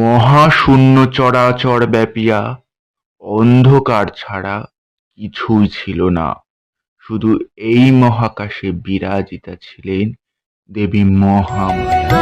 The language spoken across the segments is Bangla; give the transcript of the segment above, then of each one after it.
মহাশূন্য চরাচর ব্যাপিয়া, অন্ধকার ছাড়া কিছুই ছিল না। শুধু এই মহাকাশে বিরাজিতা ছিলেন দেবী মহামায়া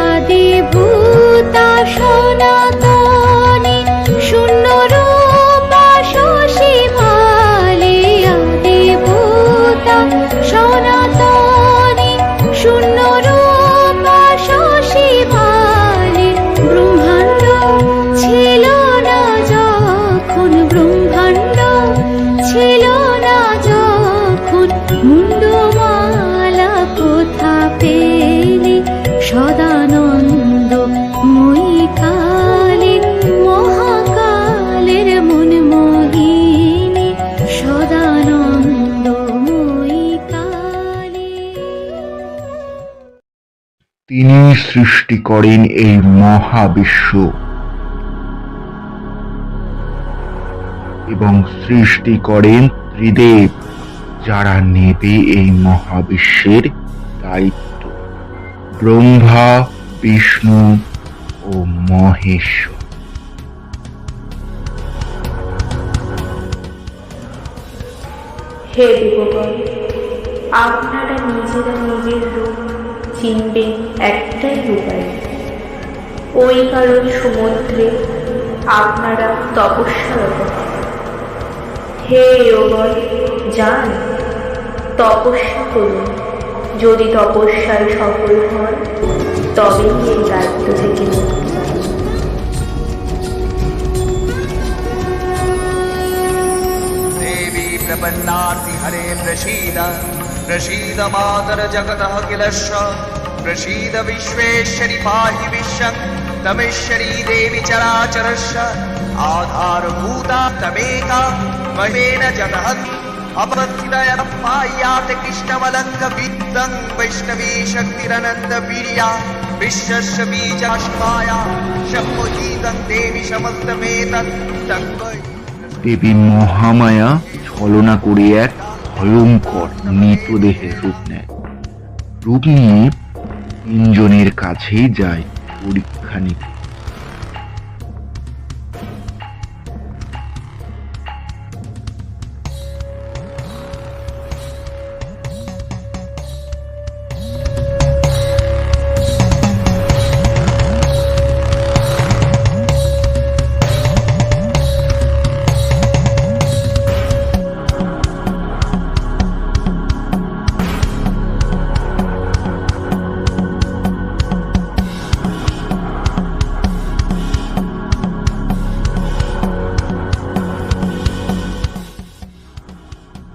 তিনি সৃষ্টি করেন এই মহাবিশ্ব। এবং সৃষ্টি করেন ত্রিদেব, যারা নেবে এই মহাবিশ্বের দায়িত্ব। ব্রহ্মা, বিষ্ণু ও মহেশ্বর। হে দেবগণ, আপনারা নিজেরা নিজের রূপ চিনবেন একটাই উপায় ওই কারণ সমুদ্রে আপনারা তপস্যারত। হে ওগর যান তপস্যা করুন যদি তপস্যায় সফল হন, তবেই এই দায়িত্ব থেকে মুক্তি পাবেন। देवी प्रपन्नाति हरे प्रसीद प्रसीद मातर जगतः किलश्च प्रसीद विश्वेश्वरि पाहि विश्वं तमेश्वरी देवि चराचरस्य आधारभूता तमेका महेन जगत् अपथितय पायात् कृष्णमलङ्कविद्धं वैष्णवी शक्तिरनन्द वीर्या विश्वस्य बीजाश्माया शम्भुजीतं देवि समस्तमेतत् तन्वै দেবী মহামায়া ছলনা করে এক ভয়ঙ্কর মৃতদেহের রূপ নেয়। রূপ নিয়ে তিনজনের কাছেই যায় পরীক্ষা নিতে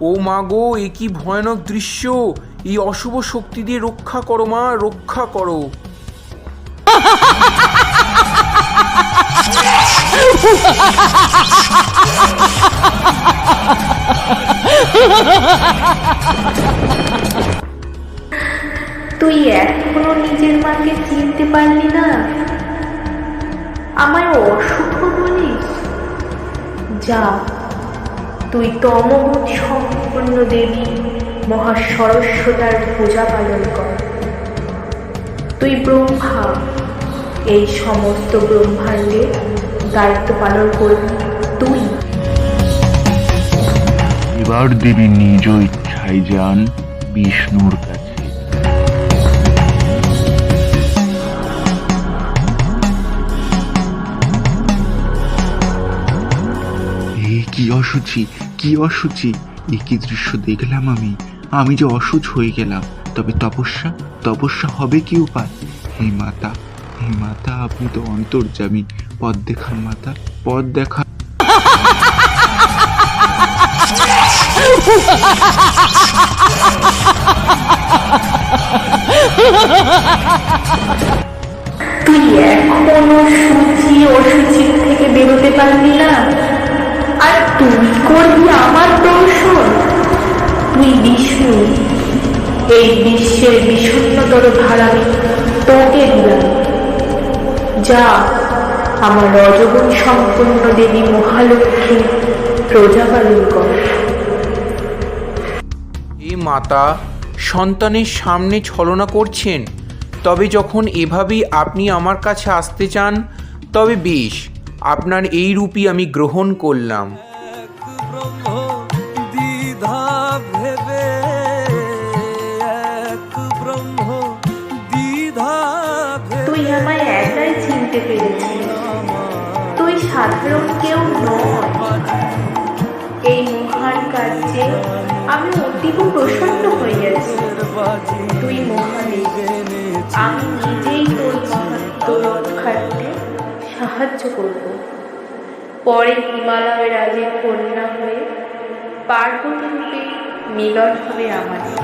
ও মা গো, এ কি ভয়ানক দৃশ্য! এই অশুভ শক্তি দিয়ে রক্ষা করো মা, রক্ষা করো। তুই এখনও নিজের মাকে চিনতে পারলি না? আমায় অশুভ বলিস? যা তুই তমগুণ সম্পন্ন দেবী মহা সরস্বতার পূজা পালন কর। তুই ব্রহ্মা এই সমস্ত ব্রহ্মাণ্ডের দায়িত্ব পালন করবি তুই। এবার দেবী নিজ ইচ্ছায় যান বিষ্ণুর কাছে। কি অসুচি কি অসুচি এ কি দৃশ্য দেখলাম আমি। আমি যে অসুচ হয়ে গেলাম। তবে তপস্যা? তপস্যা হবে কি উপায়? হে মাতা হে মাতা, আপনি তো অন্তর্যামী। পথ দেখান মাতা, পথ দেখা তুই এখনও সূচি, অসুচির থেকে বেরোতে পারলি না? আর তুই করবি আমার দর্শন। তুই বিষ্ণু। এই বিশ্বের বিষণ্ণতর ধারামি তোকে দিলাম। যা আমার রজগুণ সম্পন্ন দেবী মহালক্ষ্মী প্রজাপালন কর। এ মাতা, সন্তানের সামনে ছলনা করছেন। তবে যখন এভাবেই আপনি আমার কাছে আসতে চান, তবে বেশ আপনার এই রূপই আমি গ্রহণ করলাম। ব্রহ্ম দ্বিধা ব্রহ্ম দ্বিধা তুই আমায় একাই চিনতে পেরেছিস। তুই সাধারণ কেউ নয়। এই মহান কার্যে আমি অতীব প্রসন্ন হইয়াছি বাজি তুই মহাদেব আমি নিজেই তোর মহাত্ম রক্ষার্থে সাহায্য করব। পরে হিমালয় রাজের কন্যা হয়ে পার্বতী রূপে মিলন হবে আমাদের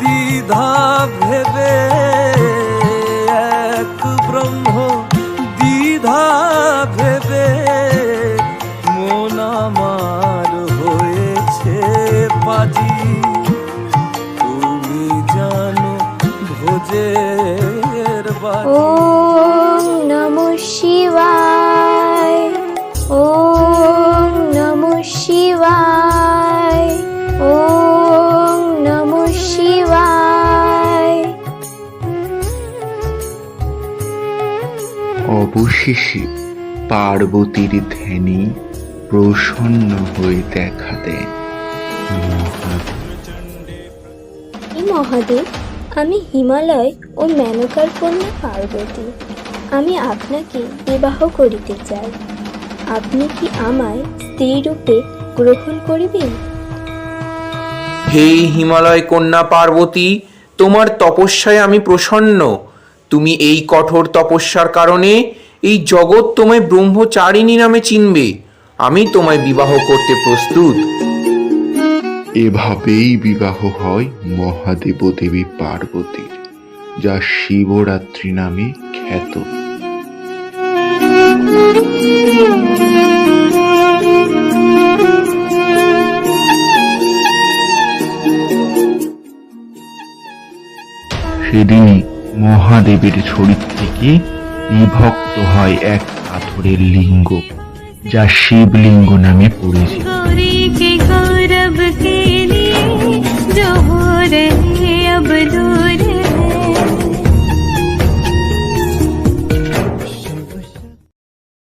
দ্বিধা ভেবে এক ব্রহ্ম দ্বিধা ভেবে মন আমার হয়েছে বাজি তুমি জানো ভোজের বাজি। শিবায়। ওম নমঃ শিবায়। ওম নমঃ শিবায়। অবশেষে পার্বতীর ধ্যানে প্রসন্ন হয়ে দেখা দেন। মহাদেব মহাদেব আমি হিমালয় ও মেনকার কন্যা পার্বতী। আমি আপনাকে বিবাহ করিতে চাই। আপনি কি আমায় স্ত্রী রূপে গ্রহণ করিবেন? হে হিমালয় কন্যা পার্বতী তোমার তপস্যায় আমি প্রসন্ন। তুমি এই কঠোর তপস্যার কারণে এই জগৎ তোমায় ব্রহ্মচারিণী নামে চিনবে। আমি তোমায় বিবাহ করতে প্রস্তুত। এভাবেই বিবাহ হয় মহাদেব দেবী পার্বতীর যা শিবরাত্রি নামে খ্যাত। সেদিনই মহাদেবের শরীর থেকে বিভক্ত হয় এক পাথরের লিঙ্গ যা শিবলিঙ্গ নামে পরিচিত गौरी के गौरव के लिए जो हो रहे अब दूर